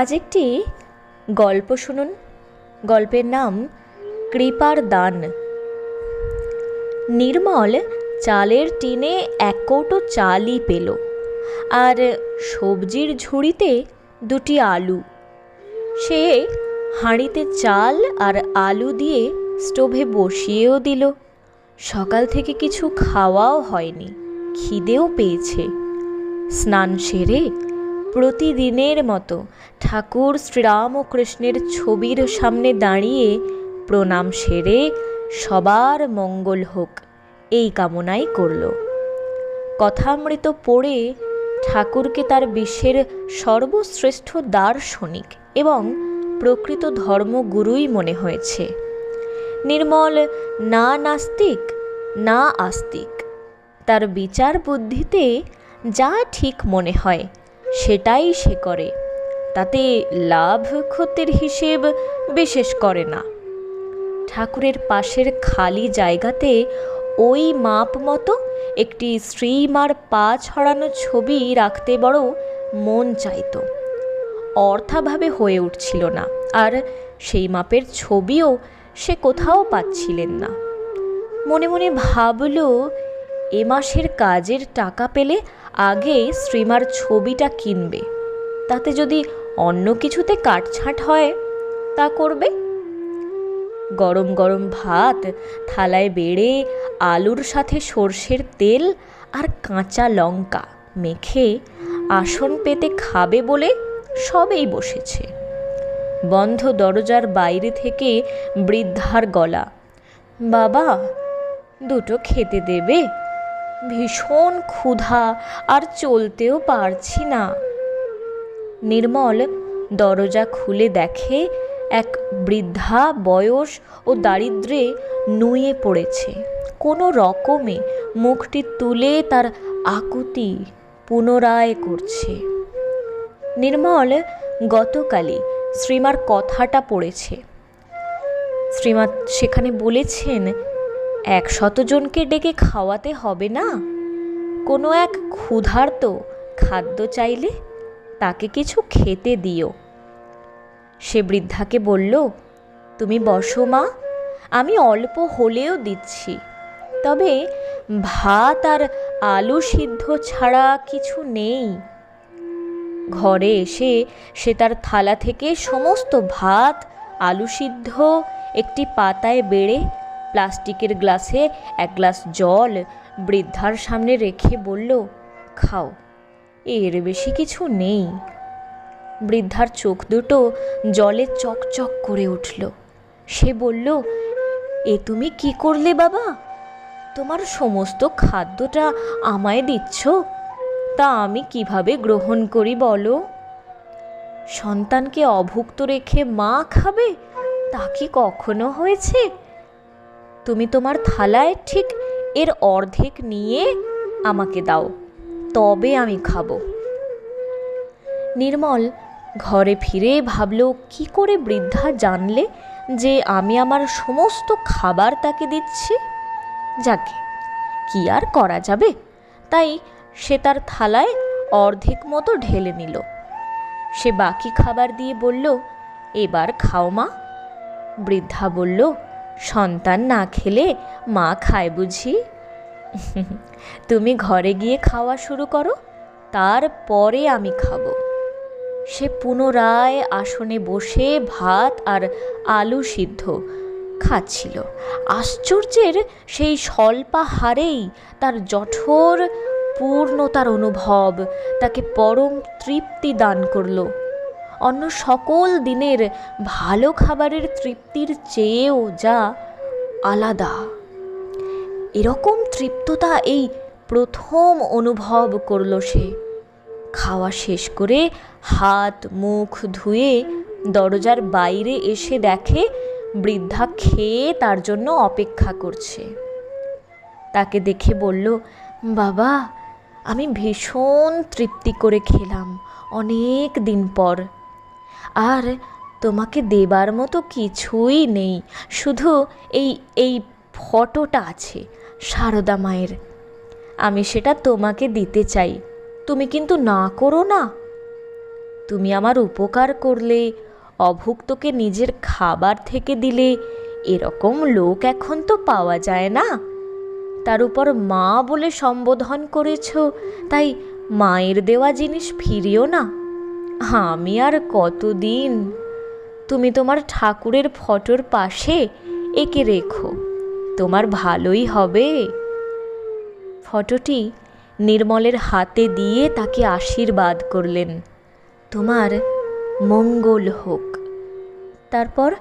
আজ একটি গল্প শুনুন। গল্পের নাম কৃপার দান। নির্মল চালের টিনে এক কৌটো চালই পেল আর সবজির ঝুড়িতে দুটি আলু। সে হাঁড়িতে চাল আর আলু দিয়ে স্টোভে বসিয়েও দিল। সকাল থেকে কিছু খাওয়াও হয়নি, খিদেও পেয়েছে। স্নান সেরে প্রতিদিনের মতো ঠাকুর শ্রীরাম ও কৃষ্ণের ছবির সামনে দাঁড়িয়ে প্রণাম সেরে সবার মঙ্গল হোক, এই কামনাই করল। কথামৃত পড়ে ঠাকুরকে তার বিশ্বের সর্বশ্রেষ্ঠ দার্শনিক এবং প্রকৃত ধর্মগুরুই মনে হয়েছে। নির্মল, না নাস্তিক, না আস্তিক, তার বিচার বুদ্ধিতে যা ঠিক মনে হয় সেটাই সে করে। তাতে লাভ ক্ষতির হিসেব বিশেষ করে না। ঠাকুরের পাশের খালি জায়গাতে ওই মাপ মতো একটি শ্রীমার পা ছড়ানো ছবি রাখতে বড় মন চাইতো। অর্থাভাবে হয়ে উঠছিল না, আর সেই মাপের ছবিও সে কোথাও পাচ্ছিলেন না। মনে মনে ভাবল এ মাসের কাজের টাকা পেলে আগে শ্রীমার ছবিটা কিনবে। তাতে যদি অন্য কিছুতে কাটছাঁট হয়, তা করবে? গরম গরম ভাত, থালায় বেড়ে, আলুর সাথে সর্ষের তেল আর কাঁচা লঙ্কা মেখে আসন পেতে খাবে বলে সবেই বসেছে। বন্ধ দরজার বাইরে থেকে বৃদ্ধার গলা, বাবা, দুটো খেতে দেবে? ভীষণ ক্ষুধা আর চলতেও পারছি না। নির্মল দরজা খুলে দেখে এক বৃদ্ধা বয়স ও দারিদ্রে নুয়ে পড়েছে। কোনো রকমে মুখটি তুলে তার আকুতি পুনরায় করছে। নির্মল গতকালই শ্রীমার কথাটা পড়েছে। শ্রীমা সেখানে বলেছেন এক শতজনকে ডেকে খাওয়াতে হবে না? কোনো এক ক্ষুধার্ত খাদ্য চাইলে তাকে কিছু খেতে দিও। সে বৃদ্ধাকে বলল, তুমি বসো মা, আমি অল্প হলেও দিচ্ছি। তবে ভাত আর আলু সিদ্ধ ছাড়া কিছু নেই। ঘরে এসে সে তার থালা থেকে সমস্ত ভাত, আলু সিদ্ধ, একটি পাতায় বেড়ে প্লাস্টিকের গ্লাসে এক গ্লাস জল বৃদ্ধার সামনে রেখে বলল, খাও, এর বেশি কিছু নেই। বৃদ্ধার চোখ দুটো জলে চকচক করে উঠল। সে বলল, এ তুমি কি করলে বাবা? তোমার সমস্ত খাদ্যটা আমায় দিচ্ছ? তা আমি কীভাবে গ্রহণ করি বলো? সন্তানকে অভুক্ত রেখে মা খাবে? তা কি কখনো হয়েছে? তুমি তোমার থালায় ঠিক এর অর্ধেক নিয়ে আমাকে দাও, তবে আমি খাব। নির্মল ঘরে ফিরে ভাবল, কি করে বৃদ্ধা জানলে যে আমি আমার সমস্ত খাবার তাকে দিচ্ছি? যাকে, কি আর করা যাবে? তাই সে তার থালায় অর্ধেক মতো ঢেলে নিল। সে বাকি খাবার দিয়ে বলল, এবার খাও মা। বৃদ্ধা বলল সন্তান না খেলে মা খায় বুঝি? তুমি ঘরে গিয়ে খাওয়া শুরু করো তারপরে আমি খাব। সে পুনরায় আসনে বসে ভাত আর আলু সিদ্ধ খাচ্ছিল। আশ্চর্যের সেই স্বল্পাহারেই তার জঠর পূর্ণতার অনুভব, তাকে পরম তৃপ্তি দান করল। অন্য সকল দিনের ভালো খাবারের তৃপ্তির চেয়েও যা আলাদা। এরকম তৃপ্ততা এই প্রথম অনুভব করল সে। খাওয়া শেষ করে হাত, মুখ ধুয়ে দরজার বাইরে এসে দেখে বৃদ্ধা খেয়ে তার জন্য অপেক্ষা করছে। তাকে দেখে বলল, বাবা, আমি ভীষণ তৃপ্তি করে খেলাম অনেক দিন পর। আর তোমাকে দেবার মতো কিছুই নেই। শুধু এই এই ফটোটা আছে, সারদা মায়ের। আমি সেটা তোমাকে দিতে চাই। তুমি কিন্তু না করো না। তুমি আমার উপকার করলে, অভুক্তকে নিজের খাবার থেকে দিলে, এরকম লোক এখন তো পাওয়া যায় না। তার উপর মা বলে সম্বোধন করেছ, তাই মায়ের দেওয়া জিনিস ফিরিও না। আমি আর কতদিন? তুমি তোমার ঠাকুরের ফটোর পাশে একে রেখো, তোমার ভালোই হবে। ফটোটি নির্মলের হাতে দিয়ে তাকে আশীর্বাদ করলেন। তোমার মঙ্গল হোক। তারপর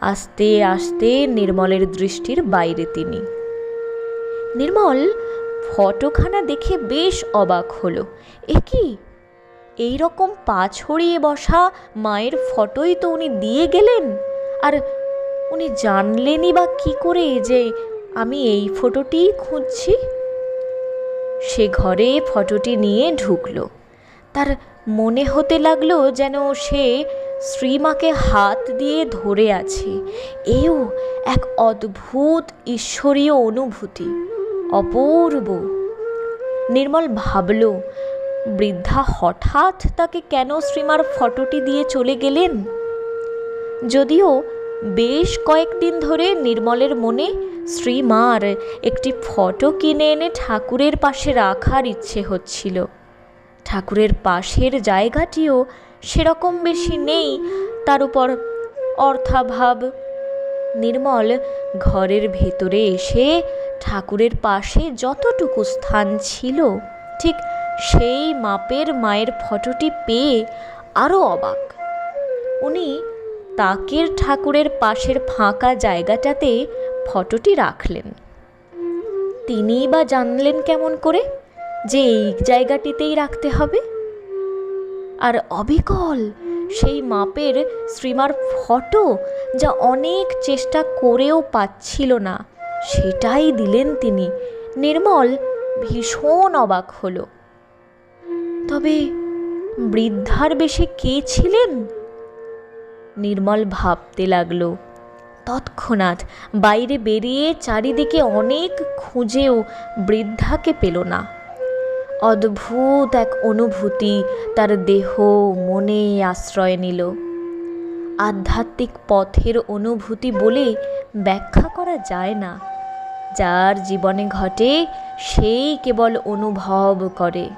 আস্তে আস্তে নির্মলের দৃষ্টির বাইরে তিনি। নির্মল ফটোখানা দেখে বেশ অবাক হলো। এ কি? এই রকম পা ছড়িয়ে বসা মায়ের ফটোই তো উনি দিয়ে গেলেন। আর উনি জানলেনই বা কি করে যে আমি এই ফটোটিই খুঁজছি। সে ঘরে ফটোটি নিয়ে ঢুকল। তার মনে হতে লাগল যেন সে শ্রীমাকে হাত দিয়ে ধরে আছে। এও এক অদ্ভুত ঈশ্বরীয় অনুভূতি, অপূর্ব। নির্মল ভাবল বৃদ্ধা হঠাৎ তাকে কেন শ্রীমার ফটোটি দিয়ে চলে গেলেন? যদিও বেশ কয়েকদিন ধরে নির্মলের মনে শ্রীমার একটি ফটো কিনে এনে ঠাকুরের পাশে রাখার ইচ্ছে হচ্ছিল। ঠাকুরের পাশের জায়গাটিও সেরকম বেশি নেই, তার উপর অর্থাভাব। নির্মল ঘরের ভেতরে এসে ঠাকুরের পাশে যতটুকু স্থান ছিল, ঠিক সেই মাপের মায়ের ফটোটি পেয়ে আরও অবাক। উনি তাকের ঠাকুরের পাশের ফাঁকা জায়গাটাতে ফটোটি রাখলেন। তিনিই বা জানলেন কেমন করে যে এই জায়গাটিতেই রাখতে হবে। আর অবিকল সেই মাপের শ্রীমার ফটো যা অনেক চেষ্টা করেও পাচ্ছিল না, সেটাই দিলেন তিনি। নির্মল ভীষণ অবাক হলো। তবে বৃদ্ধার বেশে কে ছিলেন? নির্মল ভাবতে লাগল। তৎক্ষণাৎ বাইরে বেরিয়ে চারিদিকে অনেক খুঁজেও বৃদ্ধাকে পেল না। অদ্ভুত এক অনুভূতি তার দেহ মনে আশ্রয় নিল। আধ্যাত্মিক পথের অনুভূতি বলে ব্যাখ্যা করা যায় না। যার জীবনে ঘটে, সেই কেবল অনুভব করে।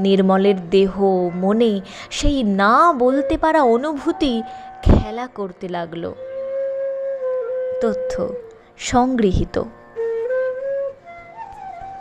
নির্মলের দেহ মনে সেই না বলতে পারা অনুভূতি খেলা করতে লাগল। তথ্য সংগৃহীত।